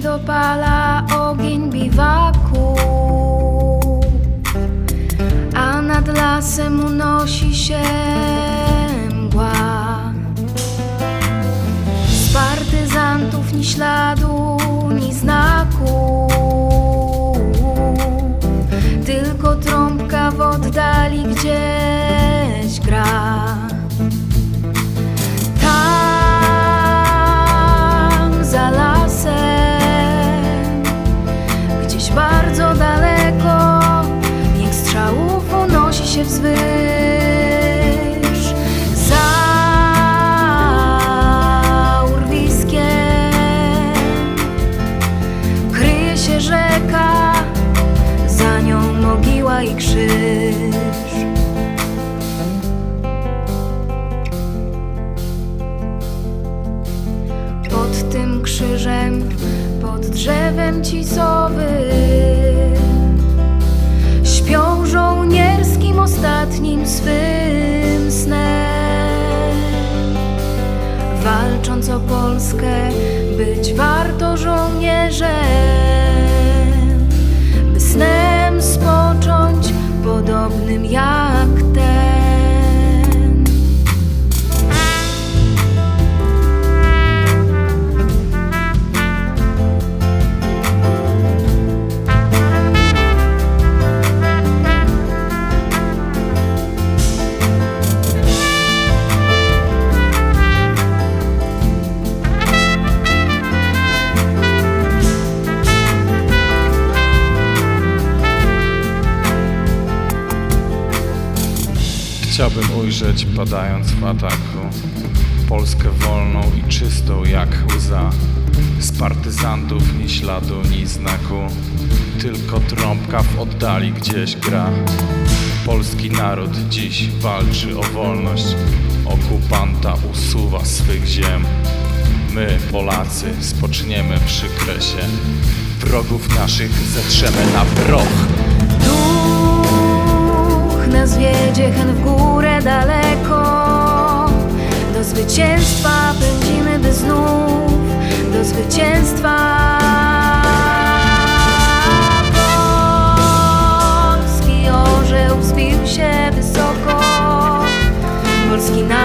rozpala ogień biwaku, a nad lasem unosi się mgła. Z partyzantów ni śladu, ni znaku, się wzwyż. Za urwiskiem kryje się rzeka, za nią mogiła i krzyż. Pod tym krzyżem, pod drzewem cisowym Walcząc o Polskę, być warto żołnierzem Chciałbym ujrzeć, padając w ataku, Polskę wolną i czystą jak łza. Z partyzantów ni śladu, ni znaku, tylko trąbka w oddali gdzieś gra. Polski naród dziś walczy o wolność, okupanta usuwa swych ziem. My, Polacy, spoczniemy przy kresie, wrogów naszych zetrzemy na proch nas wiedzie hen w górę daleko. Do zwycięstwa pędzimy by znów Do zwycięstwa. Polski orzeł wzbił się wysoko. Polski na